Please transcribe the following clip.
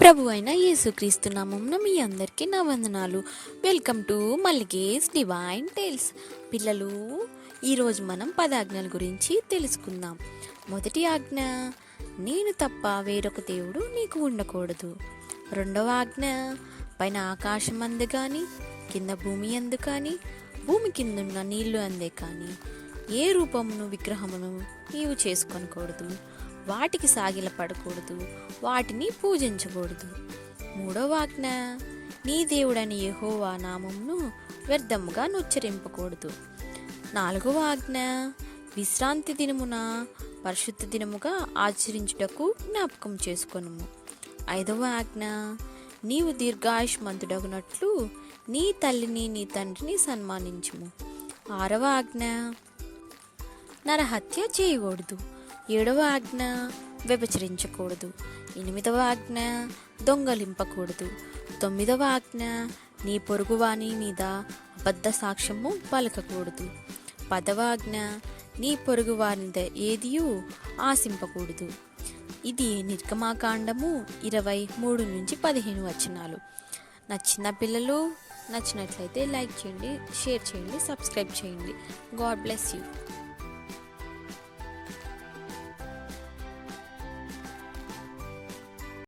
ప్రభు అయిన యేసుక్రీస్తు నామంన మీ అందరికీ నా వందనాలు. Welcome to Mallige's divine tales పిల్లలు ఈరోజు మనం పదాజ్ఞల గురించి తెలుసుకుందాం. మొదటి ఆజ్ఞ నేను తప్ప వేరొక దేవుడు నీకు ఉండకూడదు. రెండవ ఆజ్ఞ పైన ఆకాశం అందు కానీ కింద భూమి అందు కానీ భూమి కిందున్న నీళ్ళు అందే కానీ ఏ రూపమును విగ్రహమును నీవు చేసుకొనకూడదు. వాటికి సాగిల పడకూడదు వాటిని పూజించకూడదు. మూడవ ఆజ్ఞ నీ దేవుడని యహోవా నామంను వ్యర్థముగా నుచ్చరింపకూడదు. నాలుగవ ఆజ్ఞ విశ్రాంతి దినమున పరిశుద్ధ దినముగా ఆచరించుటకు జ్ఞాపకం చేసుకొనుము. ఐదవ ఆజ్ఞ నీవు దీర్ఘాయుష్మంతుడగునట్లు నీ తల్లిని నీ తండ్రిని సన్మానించుము. ఆరవ ఆజ్ఞ నరహత్య చేయకూడదు ఏడవ ఆజ్ఞ వ్యభిచరించకూడదు. ఎనిమిదవ ఆజ్ఞ దొంగలింపకూడదు. తొమ్మిదవ ఆజ్ఞ నీ పొరుగువాని మీద అబద్ధ సాక్ష్యము పలకకూడదు. పదవ ఆజ్ఞ నీ పొరుగువాని ఏదియు ఆశింపకూడదు. ఇది నిర్గమాకాండము ఇరవై మూడు నుంచి పదిహేను వచనాలు. నచ్చిన పిల్లలు నచ్చినట్లయితే లైక్ చేయండి షేర్ చేయండి సబ్స్క్రైబ్ చేయండి. God bless you.